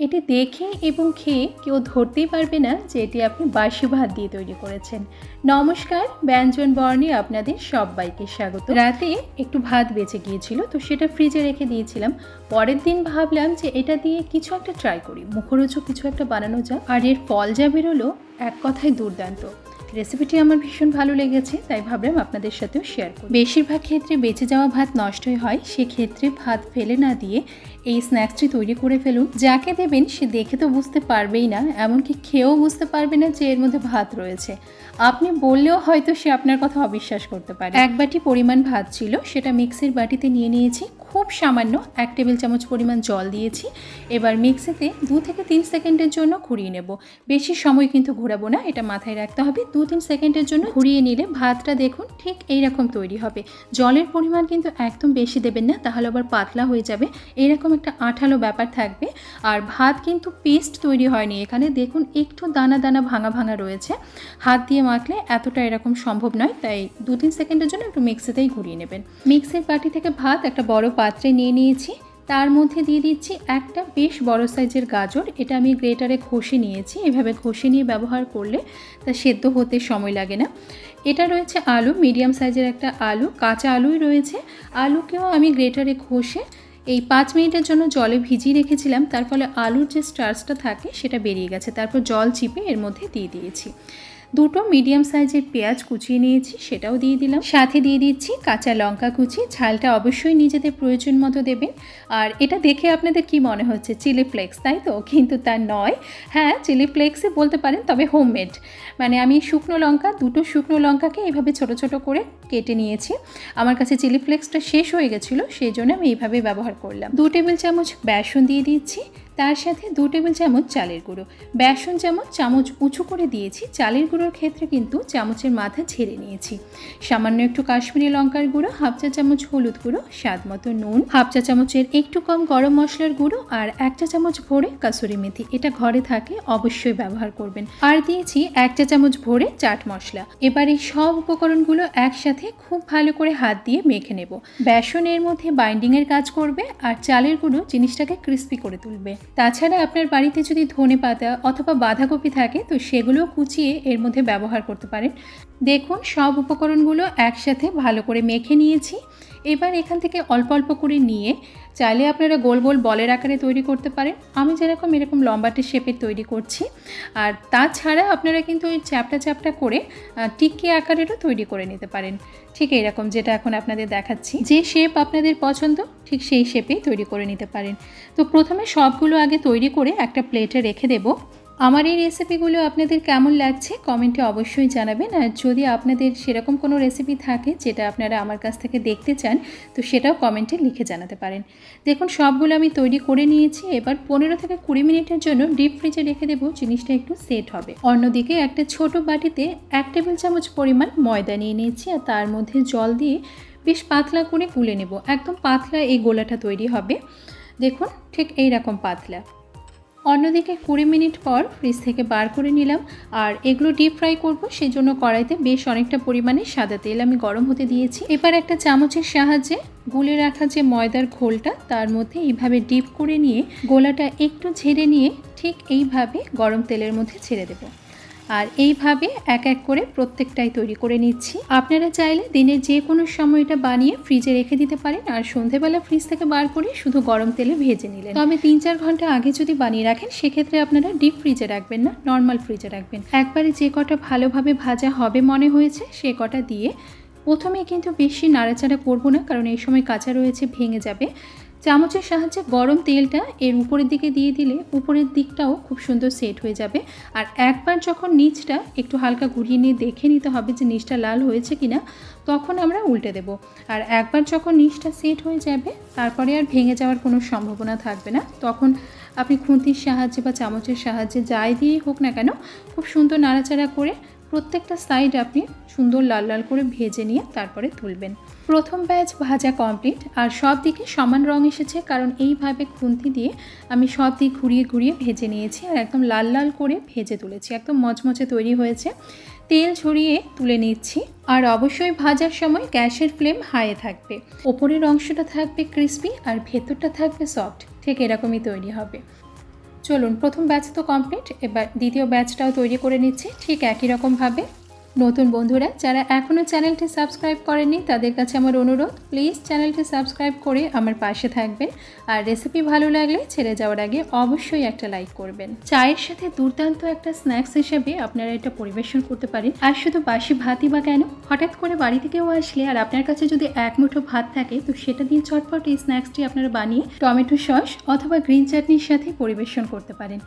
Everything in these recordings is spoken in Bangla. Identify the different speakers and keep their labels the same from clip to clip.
Speaker 1: এটি দেখে এবং খেয়ে কেউ ধরতেই পারবে না যে এটি আপনি বাসি ভাত দিয়ে তৈরি করেছেন। নমস্কার, ব্যঞ্জন বর্ণে আপনাদের সবাইকে স্বাগত। রাতে একটু ভাত বেঁচে গিয়েছিল, তো সেটা ফ্রিজে রেখে দিয়েছিলাম। পরের দিন ভাবলাম যে এটা দিয়ে কিছু একটা ট্রাই করি। মুখরোচক কিছু একটা বানানো যাক। আর এর ফল যা বেরোলো, এক কথায় দুর্দান্ত। রেসিপিটি আমার ভীষণ ভালো লেগেছে, তাই ভাবলাম আপনাদের সাথেও শেয়ার করি। বেশিরভাগ ক্ষেত্রে বেঁচে যাওয়া ভাত নষ্টই হয়, সেক্ষেত্রে ভাত ফেলে না দিয়ে এই স্ন্যাক্সটি তৈরি করে ফেলুন। যাকে দেবেন সে দেখে তো বুঝতে পারবেই না, এমনকি খেয়েও বুঝতে পারবে না যে এর মধ্যে ভাত রয়েছে। আপনি বললেও হয়তো সে আপনার কথা অবিশ্বাস করতে পারে। এক বাটি পরিমাণ ভাত ছিল, সেটা মিক্সির বাটিতে নিয়ে নিয়েছি। খুব সামান্য এক টেবিল চামচ পরিমাণ জল দিয়েছি। এবার মিক্সিতে দু থেকে তিন সেকেন্ডের জন্য ঘুরিয়ে নেব। বেশি সময় কিন্তু ঘোরাবো না, এটা মাথায় রাখতে হবে। দু তিন সেকেন্ডের জন্য ঘুরিয়ে নিলে ভাতটা দেখুন ঠিক এই রকম তৈরি হবে। জলের পরিমাণ কিন্তু একদম বেশি দেবেন না, তাহলে আবার পাতলা হয়ে যাবে। এরকম একটা আঠালো ব্যাপার থাকবে। আর ভাত কিন্তু পেস্ট তৈরি হয়নি, এখানে দেখুন একটু দানা দানা ভাঙা ভাঙা রয়েছে। হাত দিয়ে মাখলে এতটা এরকম সম্ভব নয়, তাই দু তিন সেকেন্ডের জন্য একটু মিক্সিতেই ঘুরিয়ে নেবেন। মিক্সির বাটি থেকে ভাত একটা বড় পাত্রে নিয়ে নিয়েছি। তার মধ্যে দিয়ে দিচ্ছি একটা বেশ বড় সাইজের গাজর। এটা আমি গ্রেটারে ঘষে নিয়েছি। এভাবে ঘষে নিয়ে ব্যবহার করলে তা সেদ্ধ হতে সময় লাগে না। এটা রয়েছে আলু, মিডিয়াম সাইজের একটা আলু, কাঁচা আলুই রয়েছে। আলুকেও আমি গ্রেটারে ঘষে এই পাঁচ মিনিটের জন্য জলে ভিজিয়ে রেখেছিলাম। তার ফলে আলুর যে স্টার্চটা থাকে সেটা বেরিয়ে গেছে। তারপর জল চিপে এর মধ্যে দিয়ে দিয়েছি। দুটো মিডিয়াম সাইজের পেঁয়াজ কুচিয়ে নিয়েছি, সেটাও দিয়ে দিলাম। সাথে দিয়ে দিচ্ছি কাঁচা লঙ্কা কুচি, ঝালটা অবশ্যই নিজেদের প্রয়োজন মতো দেবেন। আর এটা দেখে আপনাদের কি মনে হচ্ছে? চিলি ফ্লেক্স তাই তো? কিন্তু তা নয়। হ্যাঁ চিলি ফ্লেক্সই বলতে পারেন, তবে হোমমেড মানে আমি শুকনো লঙ্কা, দুটো শুকনো লঙ্কাকে এইভাবে ছোট ছোট করে কেটে নিয়েছি। আমার কাছে চিলি ফ্লেক্সটা শেষ হয়ে গেছিল, সেই জন্য আমি এইভাবে ব্যবহার করলাম। দু টেবিল চামচ বেসন দিয়ে দিচ্ছি। তার সাথে দু টেবিল চামচ চালের গুঁড়ো, বেসন যেমন চামচ উঁচু করে দিয়েছি। চালের গুঁড়োর ক্ষেত্রে কিন্তু চামচের মাথা ছেড়ে নিয়েছি। সামান্য একটু কাশ্মীরি লঙ্কার গুঁড়ো, হাফ চা চামচ হলুদ গুঁড়ো, স্বাদ মতো নুন, হাফ চা চামচের একটু কম গরম মশলার গুঁড়ো আর এক চা চামচ ভরে কাসুরি মেথি। এটা ঘরে থাকে, অবশ্যই ব্যবহার করবেন। আর দিয়েছি এক চা চামচ ভরে চাট মশলা। এবার এই সব উপকরণগুলো একসাথে খুব ভালো করে হাত দিয়ে মেখে নেব। বেসন এর মধ্যে বাইন্ডিংয়ের কাজ করবে আর চালের গুঁড়ো জিনিসটাকে ক্রিস্পি করে তুলবে। তাছাড়া আপনার বাড়িতে যদি ধনে পাতা অথবা বাঁধাকপি থাকে, তো সেগুলো কুচিয়ে এর মধ্যে ব্যবহার করতে পারেন। দেখুন, সব উপকরণগুলো একসাথে ভালো করে মেখে নিয়েছি। এবার এখান থেকে অল্প অল্প করে নিয়ে, চাইলে আপনারা গোল গোল বলের আকারে তৈরি করতে পারেন। আমি যেরকম এরকম লম্বাটে শেপের তৈরি করছি। আর তাছাড়া আপনারা কিন্তু ওই চ্যাপটা চ্যাপটা করে টিক্কি আকারেরও তৈরি করে নিতে পারেন। ঠিক এইরকম যেটা এখন আপনাদের দেখাচ্ছি। যে শেপ আপনাদের পছন্দ, ঠিক সেই শেপেই তৈরি করে নিতে পারেন। তো প্রথমে সবগুলো আগে তৈরি করে একটা প্লেটে রেখে দেবো। আমার এই রেসিপিগুলো আপনাদের কেমন লাগছে কমেন্টে অবশ্যই জানাবেন। আর যদি আপনাদের সেরকম কোনো রেসিপি থাকে যেটা আপনারা আমার কাছ থেকে দেখতে চান, তো সেটাও কমেন্টে লিখে জানাতে পারেন। দেখুন, সবগুলো আমি তৈরি করে নিয়েছি। এবার পনেরো থেকে কুড়ি মিনিটের জন্য ডিপ ফ্রিজে রেখে দেবো। জিনিসটা একটু সেট হবে। অন্যদিকে একটা ছোট বাটিতে এক টেবিল চামচ পরিমাণ ময়দা নিয়ে নিয়েছি। আর তার মধ্যে জল দিয়ে বেশ পাতলা করে গুলে নেব। একদম পাতলা এই গোলাটা তৈরি হবে। দেখুন, ঠিক এই রকম পাতলা। অন্যদিকে কুড়ি মিনিট পর ফ্রিজ থেকে বার করে নিলাম, আর এগুলো ডিপ ফ্রাই করব সেই জন্য কড়াইতে বেশ অনেকটা পরিমাণে সাদা তেল আমি গরম হতে দিয়েছি। এবার একটা চামচের সাহায্যে গুলে রাখা যে ময়দার ঘোলটা, তার মধ্যে এইভাবে ডিপ করে নিয়ে, গোলাটা একটু ঝেড়ে নিয়ে ঠিক এইভাবে গরম তেলের মধ্যে ছেড়ে দেবো। আর এইভাবে এক এক করে প্রত্যেকটাই তৈরি করে নিচ্ছি। আপনারা চাইলে দিনের যে কোনো সময় এটা বানিয়ে ফ্রিজে রেখে দিতে পারেন আর সন্ধেবেলা ফ্রিজ থেকে বার করে শুধু গরম তেলে ভেজে নিলেন। তবে তিন চার ঘণ্টা আগে যদি বানিয়ে রাখেন, সেক্ষেত্রে আপনারা ডিপ ফ্রিজে রাখবেন না, নর্মাল ফ্রিজে রাখবেন। একবারে যে কটা ভালোভাবে ভাজা হবে মনে হয়েছে, সে কটা দিয়ে প্রথমে কিন্তু বেশি নাড়াচাড়া করব না, কারণ এই সময় কাঁচা রয়েছে, ভেঙে যাবে। চামচের সাহায্যে গরম তেলটা এর উপরের দিকে দিয়ে দিলে উপরের দিকটাও খুব সুন্দর সেট হয়ে যাবে। আর একবার যখন নিচটা একটু হালকা ঘুরিয়ে নিয়ে দেখে নিতে হবে যে নিচটা লাল হয়েছে কিনা, তখন আমরা উল্টে দেব। আর একবার যখন নিচটা সেট হয়ে যাবে, তারপরে আর ভেঙে যাওয়ার কোনো সম্ভাবনা থাকবে না। তখন আপনি খুন্তির সাহায্যে বা চামচের সাহায্যে যাই দিয়েই হোক না কেন, খুব সুন্দর নাড়াচাড়া করে প্রত্যেকটা সাইড আপনি সুন্দর লাল লাল করে ভেজে নিয়ে তারপরে তুলবেন। প্রথম ব্যাচ ভাজা কমপ্লিট আর সব দিকে সমান রং এসেছে কারণ এইভাবে খুন্তি দিয়ে আমি সব দিক ঘুরিয়ে ঘুরিয়ে ভেজে নিয়েছি আর একদম লাল লাল করে ভেজে তুলেছি। একদম মচমচে তৈরি হয়েছে। তেল ছড়িয়ে তুলে নিচ্ছি আর অবশ্যই ভাজার সময় গ্যাসের ফ্লেম হাইয়ে থাকবে। ওপরের অংশটা থাকবে ক্রিস্পি আর ভেতরটা থাকবে সফট ঠিক এরকমই তৈরি হবে। চলুন প্রথম ব্যাচ তো কমপ্লিট এবার দ্বিতীয় ব্যাচটাও তৈরি করে নিচ্ছি ঠিক একই রকমভাবে নতুন বন্ধুরা, যারা এখনও চ্যানেলটি সাবস্ক্রাইব করেনি তাদের কাছে আমার অনুরোধ প্লিজ চ্যানেলটি সাবস্ক্রাইব করে আমার পাশে থাকবেন। আর রেসিপি ভালো লাগলে ছেড়ে যাওয়ার আগে অবশ্যই একটা লাইক করবেন। চায়ের সাথে দুর্দান্ত একটা স্ন্যাক্স হিসেবে আপনারা এটা পরিবেশন করতে পারেন। আর শুধু বাসি ভাতই বা কেন? হঠাৎ করে বাড়ি থেকেও আসলে আর আপনার কাছে যদি এক মুঠো ভাত থাকে, তো সেটা দিয়ে চটপট এই স্ন্যাক্সটি আপনারা বানিয়ে টমেটো সস অথবা গ্রিন চাটনির সাথে পরিবেশন করতে পারেন।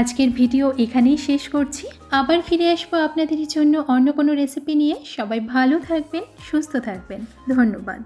Speaker 1: আজকের ভিডিও এখানেই শেষ করছি। আবার ফিরে আসব আপনাদের জন্য অন্য কোনো রেসিপি নিয়ে সবাই ভালো থাকবেন সুস্থ থাকবেন। ধন্যবাদ।